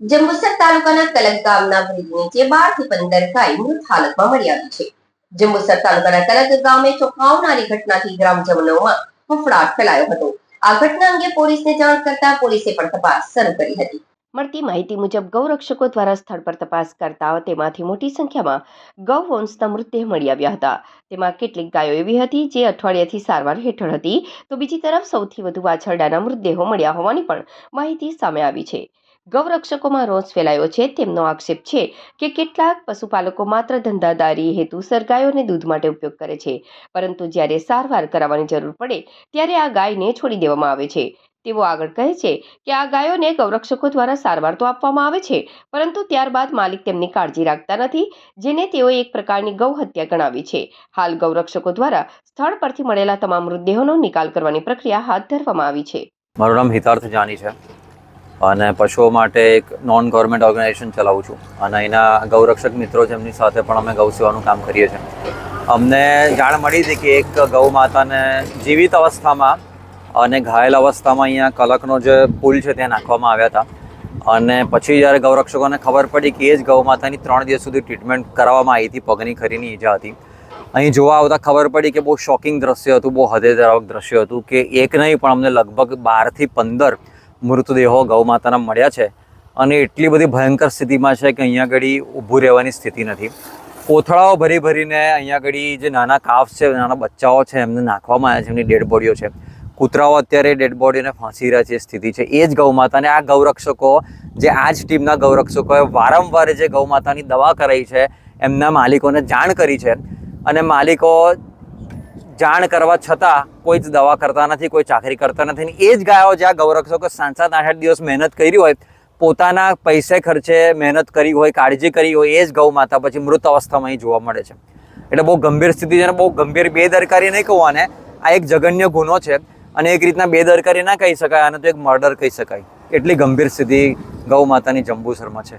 જંબુસર તાલુકાના કલક ગામના બ્રિજ નીચે બારથી પંદર ગાય મૃત હાલતમાં મળી આવી છે. જંબુસર તાલુકાના કલક ગામે ચોંકાવનારી ઘટનાથી ગ્રામજનોમાં ફફડાટ ફેલાયો હતો. આ ઘટના અંગે પોલીસને જાણ કરતા પોલીસે પણ તપાસ શરૂ કરી હતી. મળતી માહિતી મુજબ ગૌરક્ષકો દ્વારા સ્થળ પર તપાસ કરતા તેમાંથી મોટી સંખ્યામાં ગૌવંશના મૃતદેહ મળી આવ્યા હતા. તેમાં કેટલીક ગાયો એવી હતી જે અઠવાડિયાથી સારવાર હેઠળ હતી. તો બીજી તરફ સૌથી વધુ વાછરડાના મૃતદેહો મળ્યા હોવાની પણ માહિતી સામે આવી છે. ગૌરક્ષકોમાં રોષ ફેલાયો છે. તેમનો આક્ષેપ છે કે કેટલાક પશુપાલકો માત્ર ધંધાદારી હેતુસર ગાયોને દૂધ માટે ઉપયોગ કરે છે. પરંતુ જ્યારે સારવાર કરાવવાની જરૂર પડે, ત્યારે આ ગાયને છોડી દેવામાં આવે છે. તેઓ આગળ કહે છે કે આ ગાયોને ગૌરક્ષકો દ્વારા સારવાર તો આપવામાં આવે છે, પરંતુ ત્યારબાદ માલિક તેમની કાળજી રાખતા નથી, જેને તેઓ એક પ્રકારની ગૌ હત્યા ગણાવી છે. હાલ ગૌરક્ષકો દ્વારા સ્થળ પરથી મળેલા તમામ મૃતદેહોનો નિકાલ કરવાની પ્રક્રિયા હાથ ધરવામાં આવી છે. મારું નામ હિતાર્થ જાની છે. અને પશુઓ માટે એક નોન ગવર્મેન્ટ ઓર્ગેનાઇઝેશન ચલાવું છું. અને અહીંના ગૌરક્ષક મિત્રો છે, એમની સાથે પણ અમે ગૌ સેવાનું કામ કરીએ છીએ. અમને જાણ મળી હતી કે એક ગૌ માતાને જીવિત અવસ્થામાં અને ઘાયલ અવસ્થામાં અહીંયા કલકનો જે પુલ છે, ત્યાં નાખવામાં આવ્યા હતા. અને પછી જ્યારે ગૌરક્ષકોને ખબર પડી કે એ જ ગૌ માતાની ત્રણ દિવસ સુધી ટ્રીટમેન્ટ કરાવવામાં આવી હતી, પગની ખરીની ઈજા હતી. અહીં જોવા આવતા ખબર પડી કે બહુ શોકિંગ દ્રશ્ય હતું, બહુ હૃદયદ્રાવક દ્રશ્ય હતું કે એક નહીં, પણ અમને લગભગ બારથી પંદર મૃતદેહો ગૌમાતાના મળ્યા છે અને એટલી બધી ભયંકર સ્થિતિમાં છે કે અહીંયા આગળ ઊભું રહેવાની સ્થિતિ નથી. કોથળાઓ ભરી ભરીને અહીંયા આગળ જે નાના કાફ છે, નાના બચ્ચાઓ છે, એમને નાખવામાં આવ્યા છે, એમની ડેડ બોડીઓ છે. કૂતરાઓ અત્યારે ડેડ બોડીને ફાંસી રહ્યા છે સ્થિતિ છે. એ જ ગૌમાતાને આ ગૌરક્ષકો, જે આ જ ટીમના ગૌરક્ષકોએ વારંવાર જે ગૌમાતાની દવા કરાઈ છે, એમના માલિકોને જાણ કરી છે. અને માલિકો જાણ કરવા છતાં કોઈ જ દવા કરતા નથી, કોઈ ચાકરી કરતા નથી. અને એ જ ગાયો જ્યાં ગૌરક્ષકો સાત આઠ આઠ દિવસ મહેનત કરી હોય, પોતાના પૈસે ખર્ચે મહેનત કરી હોય, કાળજી કરી હોય, એ જ ગૌ માતા પછી મૃત અવસ્થામાં જોવા મળે છે. એટલે બહુ ગંભીર સ્થિતિ છે અને બહુ ગંભીર બેદરકારી નહીં કહું આ એક જઘન્ય ગુનો છે અને એક રીતના બેદરકારી ના કહી શકાય, આને તો એક મર્ડર કહી શકાય. એટલી ગંભીર સ્થિતિ ગૌ માતાની જંબુસરમાં છે.